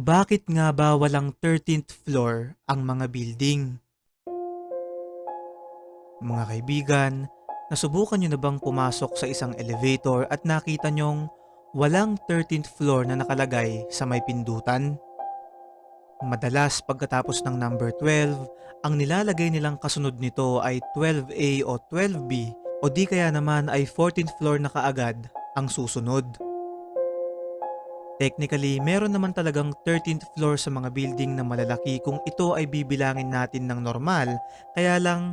Bakit nga ba walang 13th floor ang mga building? Mga kaibigan, nasubukan nyo na bang pumasok sa isang elevator at nakita nyong walang 13th floor na nakalagay sa may pindutan? Madalas pagkatapos ng number 12, ang nilalagay nilang kasunod nito ay 12A o 12B o di kaya naman ay 14th floor na kaagad ang susunod. Technically, meron naman talagang 13th floor sa mga building na malalaki kung ito ay bibilangin natin ng normal, kaya lang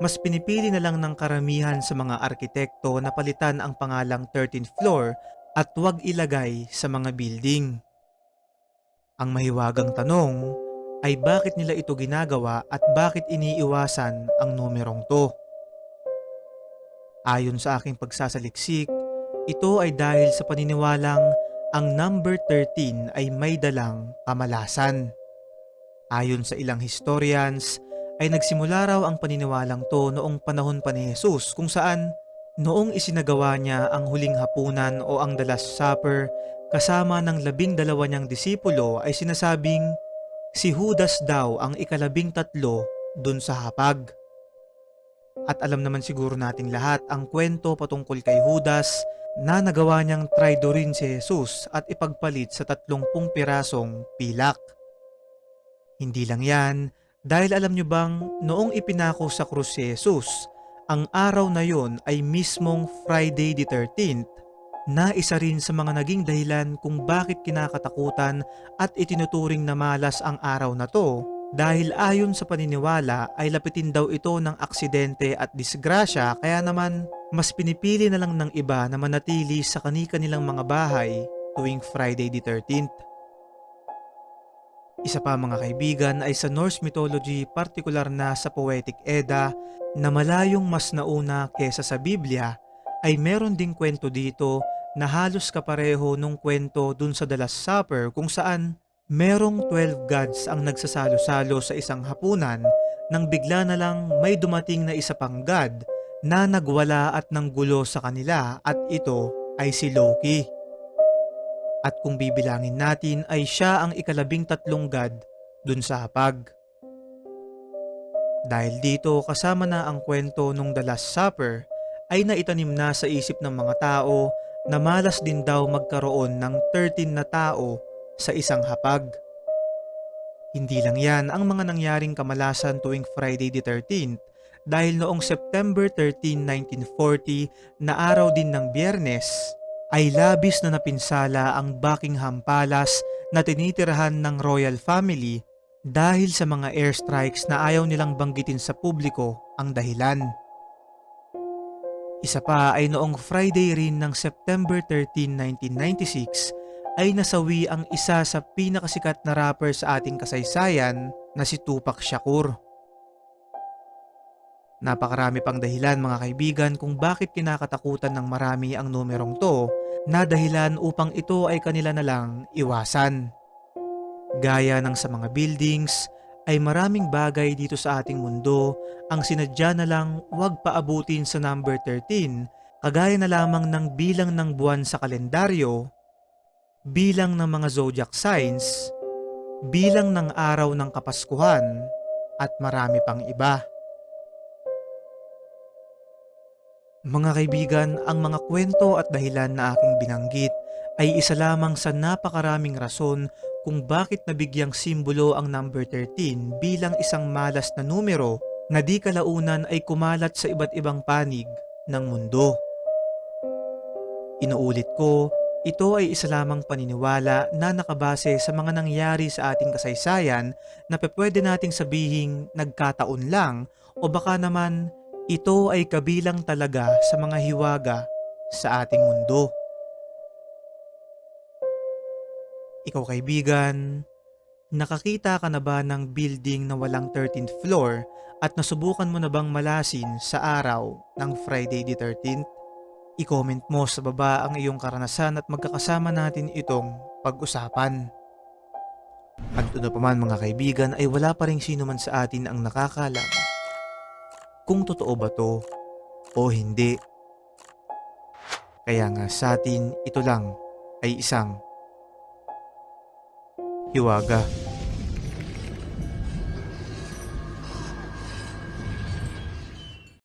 mas pinipili na lang ng karamihan sa mga arkitekto na palitan ang pangalang 13th floor at huwag ilagay sa mga building. Ang mahiwagang tanong ay bakit nila ito ginagawa at bakit iniiwasan ang numerong to. Ayon sa aking pagsasaliksik, ito ay dahil sa paniniwalang ang number 13 ay may dalang kamalasan. Ayon sa ilang historians, ay nagsimula raw ang paniniwalang to noong panahon pa ni Jesus kung saan noong isinagawa niya ang huling hapunan o ang The Last Supper kasama ng labing dalawa niyang disipulo ay sinasabing si Judas daw ang ikalabing tatlo dun sa hapag. At alam naman siguro nating lahat ang kwento patungkol kay Judas na nagawa niyang traidorin si Jesus at ipagpalit sa tatlumpung pirasong pilak. Hindi lang yan, dahil alam niyo bang noong ipinako sa krus si Jesus, ang araw na yon ay mismong Friday the 13th na isa rin sa mga naging dahilan kung bakit kinakatakutan at itinuturing na malas ang araw na to dahil ayon sa paniniwala ay lapitin daw ito ng aksidente at disgrasya kaya naman mas pinipili na lang ng iba na manatili sa kani-kanilang mga bahay tuwing Friday the 13th. Isa pa mga kaibigan ay sa Norse mythology, partikular na sa Poetic Edda, na malayong mas nauna kesa sa Biblia, ay meron ding kwento dito na halos kapareho nung kwento dun sa The Last Supper kung saan merong 12 gods ang nagsasalo-salo sa isang hapunan nang bigla na lang may dumating na isa pang god na nagwala at nanggulo sa kanila at ito ay si Loki. At kung bibilangin natin ay siya ang ikalabing tatlong god dun sa hapag. Dahil dito kasama na ang kwento nung The Last Supper ay naitanim na sa isip ng mga tao na malas din daw magkaroon ng 13 na tao sa isang hapag. Hindi lang yan ang mga nangyaring kamalasan tuwing Friday the 13th dahil noong September 13, 1940 na araw din ng biyernes ay labis na napinsala ang Buckingham Palace na tinitirahan ng royal family dahil sa mga airstrikes na ayaw nilang banggitin sa publiko ang dahilan. Isa pa ay noong Friday rin ng September 13, 1996 ay nasawi ang isa sa pinakasikat na rapper sa ating kasaysayan na si Tupac Shakur. Napakarami pang dahilan mga kaibigan kung bakit kinakatakutan ng marami ang numerong to na dahilan upang ito ay kanila na lang iwasan. Gaya ng sa mga buildings, ay maraming bagay dito sa ating mundo ang sinadya na lang wag paabutin sa number 13 kagaya na lamang ng bilang ng buwan sa kalendaryo, bilang ng mga zodiac signs, bilang ng araw ng kapaskuhan, at marami pang iba. Mga kaibigan, ang mga kwento at dahilan na aking binanggit ay isa lamang sa napakaraming rason kung bakit nabigyang simbolo ang number 13 bilang isang malas na numero na di kalaunan ay kumalat sa iba't ibang panig ng mundo. Inuulit ko, ito ay isa lamang paniniwala na nakabase sa mga nangyari sa ating kasaysayan na pwede nating sabihing nagkataon lang o baka naman ito ay kabilang talaga sa mga hiwaga sa ating mundo. Ikaw kaibigan, nakakita ka na ba ng building na walang 13th floor at nasubukan mo na bang malasin sa araw ng Friday the 13th? I-comment mo sa baba ang iyong karanasan at magkakasama natin itong pag-usapan. At ito pa man mga kaibigan ay wala pa rin sino man sa atin ang nakakalam kung totoo ba to o hindi. Kaya nga sa atin ito lang ay isang hiwaga.